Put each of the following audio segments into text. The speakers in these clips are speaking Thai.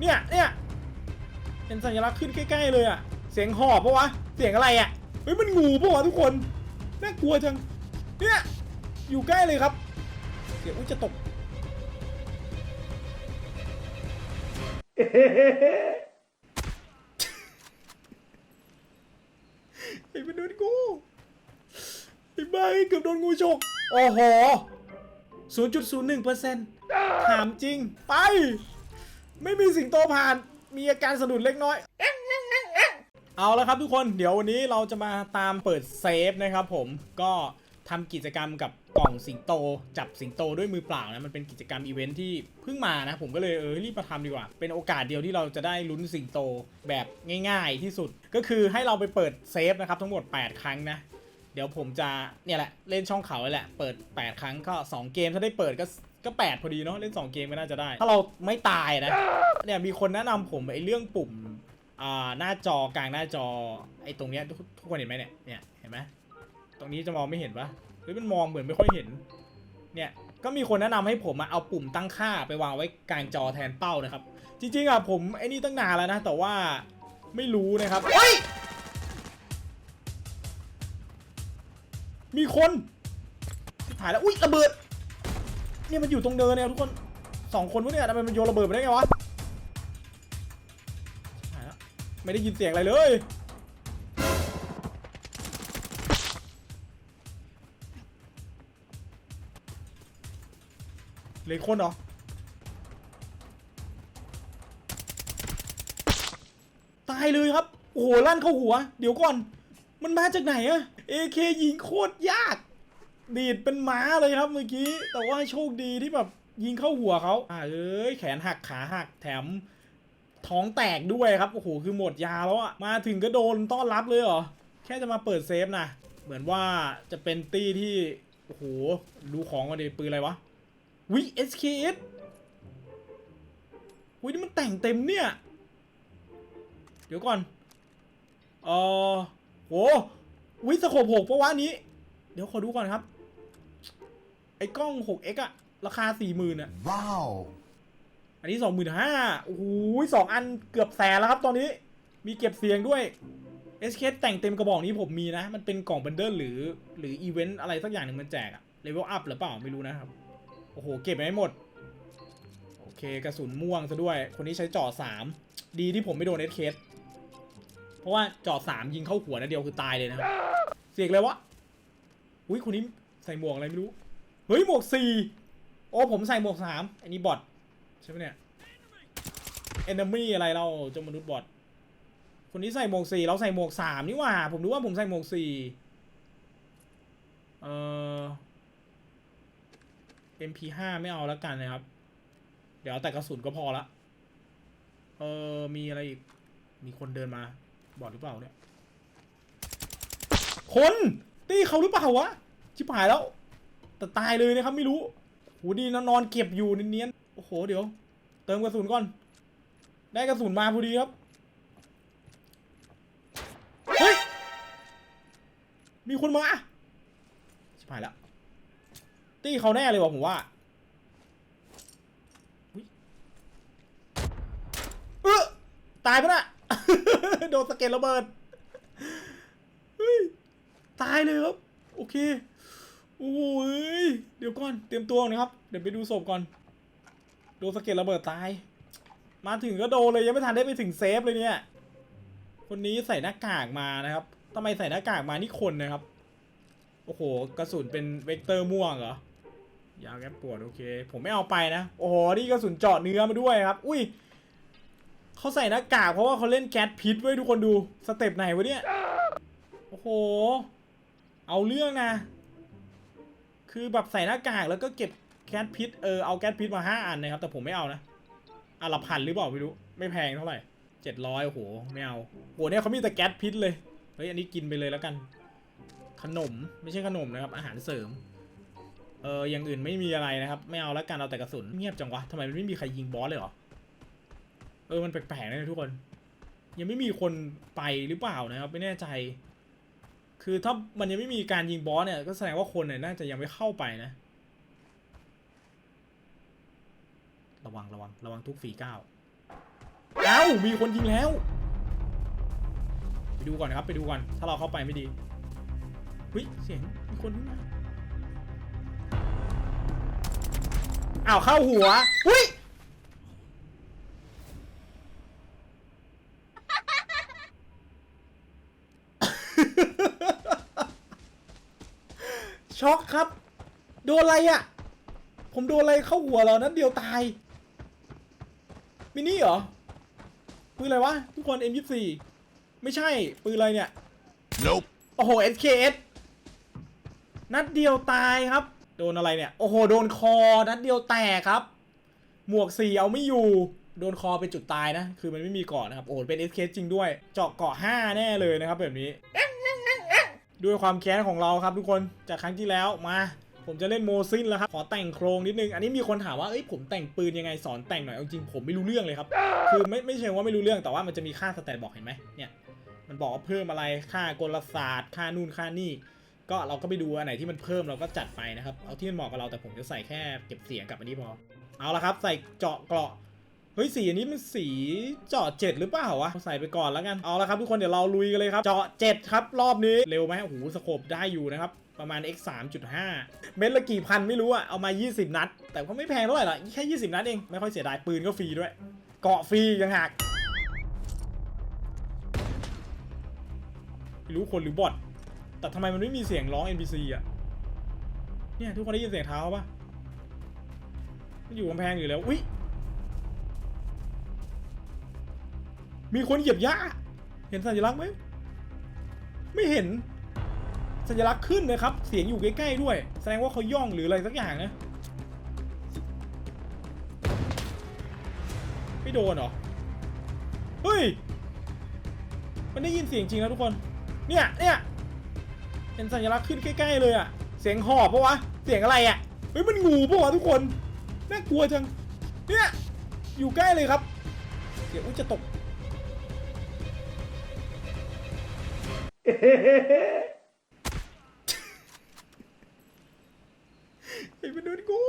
เนี่ยเนี่ยเห็นสัญลักษณ์ขึ้นใกล้ๆเลยอะเสียงหอบปะวะ เสียงอะไรอะเฮ้ยมันงูปะวะทุกคน น่ากลัวจัง เนี่ยอยู่ใกล้เลยครับเสียงอุ้ยจะตก ไอ้เป็นโดนกูไอ้บ้าเกือบโดนงูฉกโอ้โห0.01%ถามจริง ไป ไม่มีสิงโตผ่าน มีอาการสะดุดเล็กน้อย เอาละครับทุกคน เดี๋ยววันนี้เราจะมาตามเปิดเซฟนะครับผม ก็ทำกิจกรรมกับกล่องสิงโต จับสิงโตด้วยมือเปล่านะ มันเป็นกิจกรรมอีเวนท์ที่เพิ่งมานะ ผมก็เลยเออรีบมาทำดีกว่า เป็นโอกาสเดียวที่เราจะได้ลุ้นสิงโตแบบง่ายๆที่สุด ก็คือให้เราไปเปิดเซฟนะครับทั้งหมด 8 ครั้งนะเดี๋ยวผมจะเนี่ยแหละเล่นช่องเขาเลยแหละเปิด 8 ครั้งก็ 2 เกมถ้าได้เปิดก็ ก็ 8 พอดีเนาะเล่น 2 เกมก็น่าจะได้ ถ้าเราไม่ตายนะเนี่ยมีคนแนะนำผมไอ้เรื่องปุ่มอ่าหน้าจอกลางหน้าจอไอ้ตรงเนี้ยทุกทุกคนเห็นไหมเนี่ยเนี่ยเห็นไหมตรงนี้จะมองไม่เห็นปะหรือมันมองเหมือนไม่ค่อยเห็น เนี่ยก็มีคนแนะนำให้ผมอะเอาปุ่มตั้งค่าไปวางไว้กลางจอแทนเป้านะครับ จริงๆอะผมไอ้นี่ตั้งนานแล้วนะ แต่ว่าไม่รู้นะครับเฮ้ยมีคนถ่ายแล้วอุ้ยระเบิด เนี่ยมันอยู่ตรงเนินเนี่ยทุกคนสองคนวะเนี่ยทำไมมันโยนระเบิดไปได้ไงวะไม่ได้ยินเสียงอะไรเลยเหลยคนเหรอตายเลยครับ โอ้โหลั่นเข้าหัว เดี๋ยวก่อน มันมาจากไหนอะ AK ยิงโคตรยาก ดีดเป็นม้าเลยครับเมื่อกี้ แต่ว่าโชคดีที่แบบยิงเข้าหัวเขาอ่าเอ้ยแขนหักขาหักแถมท้องแตกด้วยครับโอ้โหคือหมดยาแล้วอะมาถึงก็โดนต้อนรับเลยเหรอแค่จะมาเปิดเซฟนะเหมือนว่าจะเป็นตี้ที่โอ้โหดูของกันดิปืนอะไรวะวิ SKS วินี่มันแต่งเต็มเนี่ย เดี๋ยวก่อนเออโหวิสโคปหกปะวะอันนี้ เดี๋ยวขอดูก่อนครับ ไอ้กล้อง 6x อะราคา 40,000อะ Wow. อันนี้ 25,000โอ้โหสองอันเกือบแสนแล้วครับตอนนี้ มีเก็บเสียงด้วย SK แต่งเต็มกระบอกนี้ผมมีนะ มันเป็นกล่องบันเดิลหรือ หรืออีเวนต์อะไรสักอย่างหนึ่งมันแจกอะเลเวลอัพหรือเปล่าไม่รู้นะครับ โอ้โห เก็บไม่หมด โอเคกระสุนม่วงซะด้วย คนนี้ใช้เจาะ3ดีที่ผมไม่โดน SK เพราะว่าเจาะ3ยิงเข้าหัวนัดเดียวคือตายเลยนะครับเสียงเลยวะอุ้ยคนนี้ใส่หมวกอะไรไม่รู้ เฮ้ยหมวกสี่โอ้ผมใส่หมวกสามอันนี้บอทใช่ไหมเนี่ย enemy อะไรเราเจ้ามนุษย์บอทคนนี้ใส่หมวกสี่เราใส่หมวกสามนี่หว่า ผมรู้ว่าผมใส่หมวกสี่เอ่อ MP5 ไม่เอาแล้วกันนะครับ เดี๋ยวแต่กระสุนก็พอละ เออมีอะไรอีก มีคนเดินมา บอทหรือเปล่าเนี่ย คน ตีเขาหรือเปล่าวะ ชิบหายแล้ว แต่ตายเลยนะครับไม่รู้โหดีนะนอนเก็บอยู่เนียนๆโอ้โหเดี๋ยว เติมกระสุนก่อน ได้กระสุนมาพอดีครับเฮ้ยมีคนมาชิบหายแล้วตีเขาแน่เลยว่ะผมว่าเออตายปะน่ะโดนสะเก็ดระเบิดเฮ้ยตายเลยครับ โอเค โอ้ยเดี๋ยวก่อนเตรียมตัวนะครับ เดี๋ยวไปดูศพก่อน โดนสะเก็ดระเบิดตาย มาถึงก็โดนเลยยังไม่ทันได้ไปถึงเซฟเลยเนี่ย คนนี้ใส่หน้ากากมานะครับทำไมใส่หน้ากากมานี่คนนะครับ โอ้โหกระสุนเป็นเวกเตอร์ม่วงเหรอยาแก้ปวดโอเค ผมไม่เอาไปนะ โอ้โหนี่กระสุนเจาะเนื้อมาด้วยครับ อุ้ยเขาใส่หน้ากากเพราะว่าเขาเล่นแก๊สพิษไว้ทุกคนดูสเต็ปไหนวะเนี่ย โอ้โห เอาเรื่องนะ คือแบบใส่หน้ากากแล้วก็เก็บแก๊สพิษเออเอาแก๊สพิษมาห้าอันนะครับ แต่ผมไม่เอานะอันละพันหรือเปล่าไม่รู้ไม่แพงเท่าไหร่เจ็ดร้อยโอ้โหไม่เอาโหเนี่ยเขามีแต่แก๊สพิษเลยเฮ้ยอันนี้กินไปเลยแล้วกัน ขนมไม่ใช่ขนมนะครับ อาหารเสริมเอออย่างอื่นไม่มีอะไรนะครับ ไม่เอาแล้วกันเอาแต่กระสุนเงียบจังวะทำไมมันไม่มีใครยิงบอสเลยเหรอเออมันแปลกๆนะทุกคน ยังไม่มีคนไปหรือเปล่านะครับ ไม่แน่ใจ คือถ้ามันยังไม่มีการยิงบอสเนี่ยก็แสดงว่าคนเนี่ยน่าจะยังไม่เข้าไปนะ ระวังระวังระวังทุกฝีก้าวเอ้ามีคนยิงแล้ว ไปดูก่อนนะครับไปดูก่อน ถ้าเราเข้าไปไม่ดีเฮ้ยเสียงมีคนมาอ้าวเข้าหัวอุ้ย ช็อกครับ โดนอะไรอะ่ะ ผมโดนอะไรเข้าหัวเหรอนั้นเดียวตาย มินี่เหรอ ปืนอะไรวะ ทุกคน M24 ไม่ใช่ ปืนอะไรเนี่ย Nope. โอ้โห SKS นัดเดียวตายครับ โดนอะไรเนี่ย โอ้โห โดนคอ นัดเดียวแตกครับ หมวกสี่เอาไม่อยู่ โดนคอเป็นจุดตายนะ คือมันไม่มีเกาะนะครับ โอ้โหเป็น SKS จริงด้วย เจาะเกาะ5แน่เลยนะครับแบบนี้ ด้วยความแค้นของเราครับทุกคนจากครั้งที่แล้วมา ผมจะเล่นโมซินแล้วครับขอแต่งโครงนิดนึง อันนี้มีคนถามว่าเอ้ยผมแต่งปืนยังไงสอนแต่งหน่อยเอาจริงผมไม่รู้เรื่องเลยครับคือไม่ไม่เชิงว่าไม่รู้เรื่องแต่ว่ามันจะมีค่าสแตทบอกเห็นไหมเนี่ยมันบอกว่าเพิ่มอะไรค่ากลศาสตร์ค่านู่นค่านี่ ก็เราก็ไปดูอันไหนที่มันเพิ่มเราก็จัดไปนะครับเอาที่มันเหมาะกับเราแต่ผมจะใส่แค่เก็บเสียงกับอันนี้พอเอาละครับใส่เจาะเกราะ เฮ้ยสีอันนี้มันสีเจาะเจ็ดหรือเปล่าวะใส่ไปก่อนแล้วกันเอาละครับทุกคนเดี๋ยวเราลุยกันเลยครับเจาะเจ็ดครับรอบนี้เร็วไหมโอ้โหสโคบได้อยู่นะครับประมาณ x 3.5 เม็ดละกี่พันไม่รู้อะเอามา 20 นัด แต่ก็ไม่แพงเท่าไหร่หรอกแค่ 20 นัดเอง ไม่ค่อยเสียดายปืนก็ฟรีด้วย เกาะฟรียังหักไม่รู้คนหรือบอทแต่ทำไมมันไม่มีเสียงร้อง NPC อะเนี่ยทุกคนได้ยินเสียงเท้าปะมันอยู่กำแพงอยู่แล้วอุ๊ย มีคนเหยียบหญ้า เห็นสัญลักษณ์ไหม ไม่เห็น สัญลักษณ์ขึ้นนะครับ เสียงอยู่ใกล้ๆด้วย แสดงว่าเขาย่องหรืออะไรสักอย่างนะ ไม่โดนเหรอ เฮ้ย มันได้ยินเสียงจริงนะทุกคน เนี่ย เนี่ย เห็นสัญลักษณ์ขึ้นใกล้ๆเลยอะเสียงหอบปะวะ เสียงอะไรอะเฮ้ย มันงูปะวะทุกคน น่ากลัวจัง เนี่ย อยู่ใกล้เลยครับ เดี๋ยวอุ๊ยจะตก ไอ้มันโดนกู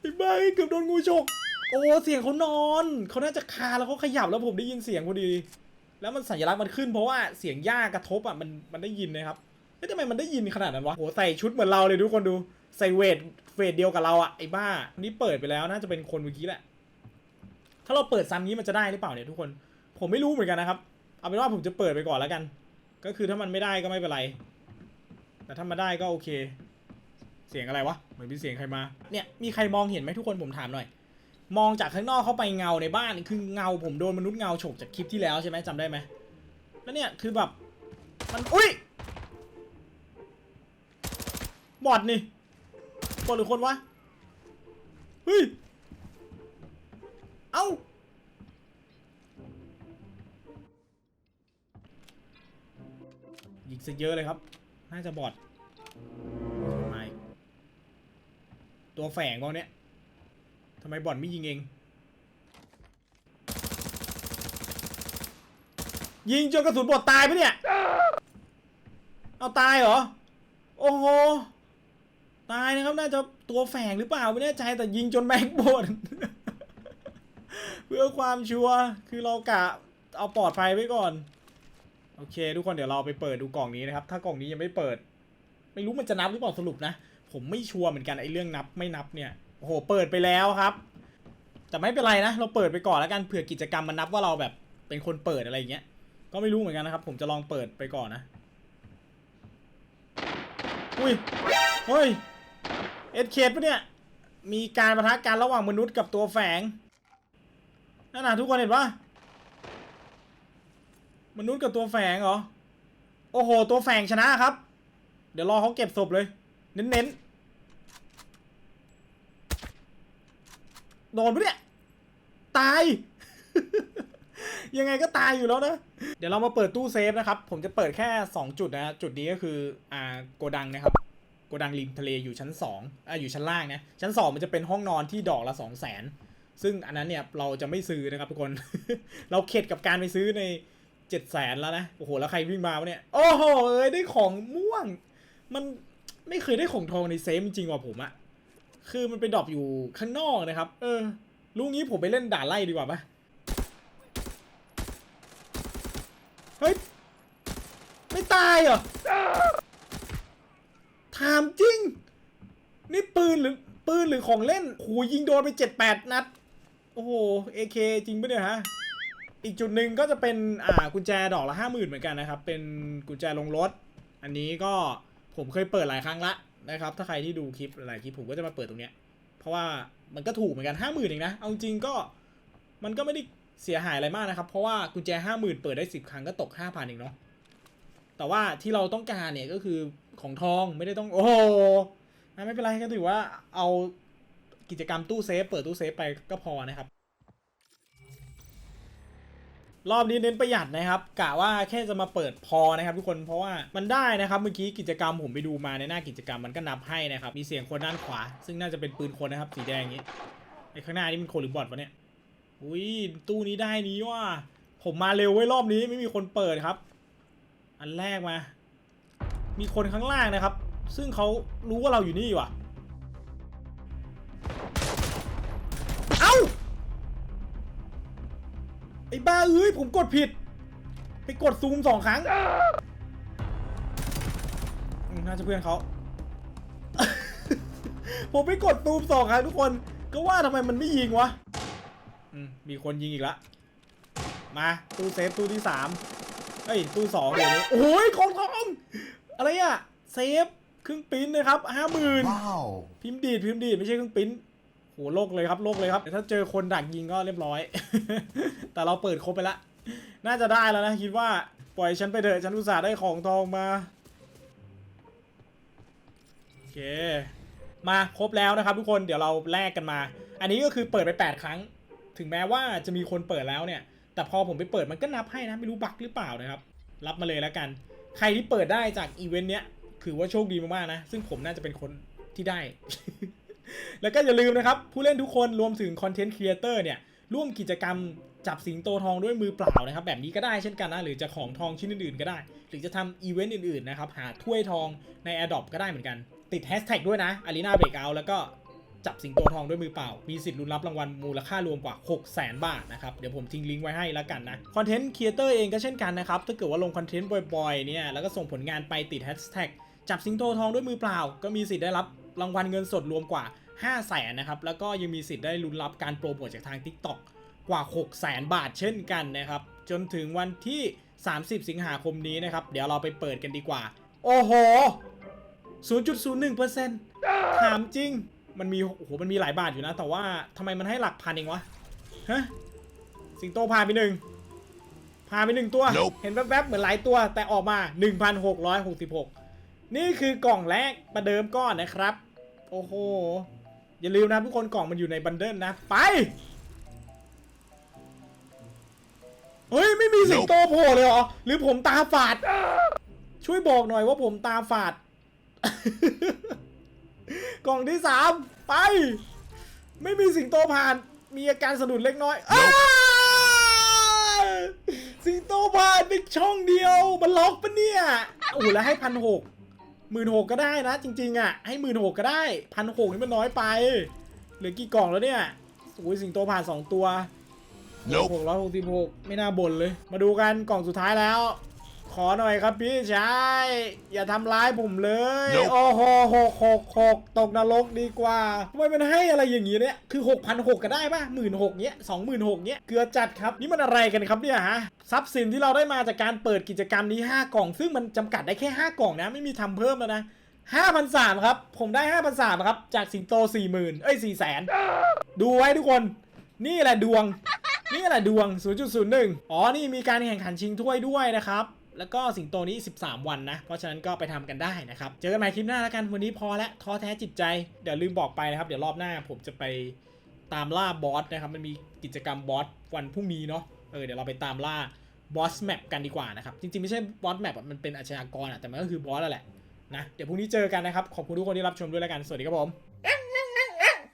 ไอ้บ้าเกือบโดนงูฉกโอ้เสียงเขานอนเขาน่าจะคาแล้วเขาขยับแล้วผมได้ยินเสียงพอดี แล้วมันสัญลักษณ์มันขึ้นเพราะว่าเสียงหญ้ากระทบอะมันมันได้ยินนะครับเฮ้ยทำไมมันได้ยินขนาดนั้นวะโหใส่ชุดเหมือนเราเลยทุกคนดูใส่เวทเวทเดียวกับเราอะไอ้บ้านี่เปิดไปแล้วน่าจะเป็นคนเมื่อกี้แหละ ถ้าเราเปิดซ้ำนี้มันจะได้หรือเปล่าเนี่ยทุกคน ผมไม่รู้เหมือนกันนะครับ เอาเป็นว่าผมจะเปิดไปก่อนแล้วกัน ก็คือถ้ามันไม่ได้ก็ไม่เป็นไร แต่ถ้ามาได้ก็โอเค เสียงอะไรวะ เหมือนมีเสียงใครมา เนี่ย มีใครมองเห็นไหมทุกคนผมถามหน่อย มองจากข้างนอกเข้าไปเงาในบ้าน คือเงาผมโดนมนุษย์เงาฉกจากคลิปที่แล้วใช่ไหมจำได้ไหม แล้วเนี่ยคือแบบ มัน อุ้ย บอดนี่ บอดหรือคนวะ เฮ้ย เอ้า ซะเยอะเลยครับ น่าจะบอดไม่ตัวแฝงพวกเนี้ยทำไมบอดไม่ยิงเอง ยิงจนกระสุนบอดตายไปะเนี่ย เอาตายเหรอ โอ้โห ตายนะครับ น่าจะตัวแฝงหรือเปล่าไม่แน่ใจแต่ยิงจนแม็กหมดเพื่อความชัวร์คือเรากะเอาปลอดภัยไว้ก่อน โอเค ทุกคนเดี๋ยวเราไปเปิดดูกล่องนี้นะครับ ถ้ากล่องนี้ยังไม่เปิด ไม่รู้มันจะนับหรือเปล่าสรุปนะ ผมไม่ชัวร์เหมือนกันไอ้เรื่องนับไม่นับเนี่ยโอ้โหเปิดไปแล้วครับ แต่ไม่เป็นไรนะ เราเปิดไปก่อนแล้วกันเผื่อกิจกรรมมันนับว่าเราแบบเป็นคนเปิดอะไรอย่างเงี้ยก็ไม่รู้เหมือนกันนะครับ ผมจะลองเปิดไปก่อนนะอุ้ยเฮ้ยเอ็ดเคดปะเนี่ยมีการประทะกันระหว่างมนุษย์กับตัวแฝงนั่นนะทุกคนเห็นปะ มนุษย์กับตัวแฝงเหรอ โอ้โห ตัวแฝงชนะครับ เดี๋ยวรอเขาเก็บศพเลย เน้นๆ โดนปะเนี่ย ตาย ยังไงก็ตายอยู่แล้วนะ เดี๋ยวเรามาเปิดตู้เซฟนะครับ ผมจะเปิดแค่ 2 จุดนะ จุดนี้ก็คือ อ่า โกดังนะครับ โกดังริมทะเลอยู่ชั้น2อ่าอยู่ชั้นล่างนะ ชั้น 2 มันจะเป็นห้องนอนที่ดอกละ 2 0 0 0 0 0ซึ่งอันนั้นเนี่ยเราจะไม่ซื้อนะครับทุกคน เราเข็ดกับการไปซื้อใน เจ็ดแสนแล้วนะ โอ้โห แล้วใครวิ่งมาวะเนี่ย โอ้โหเอ้ยได้ของม่วง มันไม่เคยได้ของทองในเซฟจริงว่ะผมอะคือมันไปดรอปอยู่ข้างนอกนะครับ เออลูกนี้ผมไปเล่นด่าไล่ดีกว่าปะเฮ้ย ไม่ตายเหรอ ถามจริง นี่ปืนหรือปืนหรือของเล่นหูยิงโดนไปเจ็ดแปดนัด โอ้โหเอเคจริงปะเนี่ยฮะ อีกจุดหนึ่งก็จะเป็นอ่ากุญแจดอกละห้าหมื่นเหมือนกันนะครับ เป็นกุญแจลงรถ อันนี้ก็ผมเคยเปิดหลายครั้งละนะครับ ถ้าใครที่ดูคลิปหลายคลิปผมก็จะมาเปิดตรงเนี้ย เพราะว่ามันก็ถูกเหมือนกันห้าหมื่นเองนะ เอาจริงก็มันก็ไม่ได้เสียหายอะไรมากนะครับ เพราะว่ากุญแจห้าหมื่นเปิดได้สิบครั้งก็ตกห้าพันเองเนาะ แต่ว่าที่เราต้องการเนี่ยก็คือของทองไม่ได้ต้องโอ้โหไม่เป็นไรก็ถือว่าเอากิจกรรมตู้เซฟเปิดตู้เซฟไปก็พอนะครับ รอบนี้เน้นประหยัดนะครับกะว่าแค่จะมาเปิดพอนะครับทุกคนเพราะว่ามันได้นะครับเมื่อกี้กิจกรรมผมไปดูมาในหน้ากิจกรรมมันก็นับให้นะครับมีเสียงคนด้านขวา ซึ่งน่าจะเป็นปืนคนนะครับสีแดงอย่างนี้ไอ้ข้างหน้านี่มันคนหรือบอทวะเนี่ยอุ้ยตู้นี้ได้นี้ว่าผมมาเร็วไว้รอบนี้ไม่มีคนเปิดครับ อันแรกมา มีคนข้างล่างนะครับ ซึ่งเขารู้ว่าเราอยู่นี่ว่ะ อ้บ้าเอ้ยผมกดผิด ไปกดซูมสองครั้งอืมน่าจะเพื่อนเขาผมไปกดซูมสองครั้งทุกคน ก็ว่าทำไมมันไม่ยิงวะอืมมีคนยิงอีกละ มาตู้เซฟตู้ที่สามเอ้ยตู้สองเดี๋ยวนี้โอ้ยของทองอะไรอะเซฟเครื่องปริ้นนะครับห้าหมื่น Wow. พิมพ์ดีดพิมพ์ดีดไม่ใช่เครื่องปริ้น โหโลกเลยครับโลกเลยครับถ้าเจอคนดักยิงก็เรียบร้อย แต่เราเปิดครบไปละ น่าจะได้แล้วนะคิดว่าปล่อยฉันไปเถอะฉันอุตส่าห์ได้ของทองมาโอเคมาครบแล้วนะครับ ทุกคนเดี๋ยวเราแลกกันมา อันนี้ก็คือเปิดไป 8 ครั้ง ถึงแม้ว่าจะมีคนเปิดแล้วเนี่ย แต่พอผมไปเปิดมันก็นับให้นะไม่รู้บั๊กหรือเปล่านะครับ รับมาเลยแล้วกัน ใครที่เปิดได้จากอีเวนต์เนี้ยถือว่าโชคดีมากๆนะ ซึ่งผมน่าจะเป็นคนที่ได้ แล้วก็อย่าลืมนะครับ ผู้เล่นทุกคนรวมถึงคอนเทนต์ครีเอเตอร์เนี่ย ร่วมกิจกรรมจับสิงโตทองด้วยมือเปล่านะครับ แบบนี้ก็ได้เช่นกันนะ หรือจะของทองชิ้นอื่นๆก็ได้ หรือจะทำอีเวนต์อื่นๆนะครับ หาถ้วยทองใน a อ d o p ก็ได้เหมือนกัน ติดแฮชแท็กด้วยนะ Arena Breakout แล้วก็จับสิงโตทองด้วยมือเปล่า มีสิทธิ์ลุ้นรับรางวัลมูลค่ารวมกว่า 6 0 0 0 0 0บาทนะครับ เดี๋ยวผมทิ้งลิงก์ไว้ให้แล้วกันนะ คอนเทนต์ครีเอเตอร์เองก็เช่นกันนะครับ ถ้าเกิดว่าลงคอนเทนต์บ่อยๆ เนี่ย แล้วก็ส่งผลงานไปติดแฮชแท็กจับสิงโตทองด้วยมือเปล่า ก็มีสิทธิ์ได้รับรางวัลเงินสดรวมกว่า 5 0 0แสนนะครับ แล้วก็ยังมีสิทธิ์ได้ลุ้นรับการโปรโมทจากทาง TikTok กว่า6 0 0แสนบาทเช่นกันนะครับ จนถึงวันที่ 30 สิงหาคมนี้นะครับ เดี๋ยวเราไปเปิดกันดีกว่า โอ้โห 0.01%ถามจริง มันมี โอ้โห มันมีหลายบาทอยู่นะ แต่ว่าทำไมมันให้หลักพันเองวะ ฮะ สิงโตพาไปหนึ่งพาไปหนึ่งตัว Nope เห็นแวบๆ เหมือนหลายตัว แต่ออกมา 1,666 นี่คือกล่องแรกประเดิมก้อนนะครับ โอ้โห อย่าลืมนะทุกคนกล่องมันอยู่ในบันเดิลนะ ไป เฮ้ย ไม่มีสิงโตโผล่เลยเหรอ หรือผมตาฝาด ช่วยบอกหน่อยว่าผมตาฝาด กล่องที่สามไป ไม่มีสิงโตผ่าน มีอาการสะดุดเล็กน้อยอ้าสิงโตผ่านเป็นช่องเดียวมันล็อกปะเนี่ย โอ้โหแล้วให้พันหก หมื่นหกก็ได้นะ จริง ๆอะให้หมื่นหกก็ได้พันหกนี่มันน้อยไป เหลือกี่กล่องแล้วเนี่ยโอ้ยสิงโตผ่านสองตัว Nope หกร้อยหกสิบหกไม่น่าบ่นเลย มาดูกันกล่องสุดท้ายแล้ว ขอหน่อยครับพี่ชายอย่าทำร้ายผมเลย Nope โอ้โหหกหกหกตกนรกดีกว่าทำไมมันให้อะไรอย่างนี้เนี่ยคือ 6 6 0 0ก็ได้ป่ะหมื่นหกเนี้ยสองหมื่นหกเนี้ยเกลือจัดครับนี่มันอะไรกันครับเนี่ยฮะทรัพย์สินที่เราได้มาจากการเปิดกิจกรรมนี้ 5 กล่อง ซึ่งมันจำกัดได้แค่ 5 กล่องนะไม่มีทำเพิ่มแล้วนะ5,300ครับผมได้5,300ครับจากสิงโต40,000เอ้ย400,000ดูไว้ทุกคน นี่แหละดวง นี่แหละดวง 0.01 อ๋อ นี่มีการแข่งขันชิงถ้วยด้วยนะครับ แล้วก็สิงโตนี้ 13 วันนะ เพราะฉะนั้นก็ไปทำกันได้นะครับ เจอกันใหม่คลิปหน้าแล้วกัน วันนี้พอล้วท้อแท้จิตใจ เดี๋ยวลืมบอกไปนะครับ เดี๋ยวรอบหน้าผมจะไปตามล่าบอสนะครับ มันมีกิจกรรมบอสวันพรุ่งนี้เนาะ เออ เดี๋ยวเราไปตามล่าบอสแมปกันดีกว่านะครับ จริงๆ ไม่ใช่บอสแมปมันเป็นอาชญากรอะแต่มันก็คือบอสแล้วแหละ นะ เดี๋ยวพรุ่งนี้เจอกันนะครับ ขอบคุณทุกคนที่รับชมด้วยแล้วกัน สวัสดีครับผม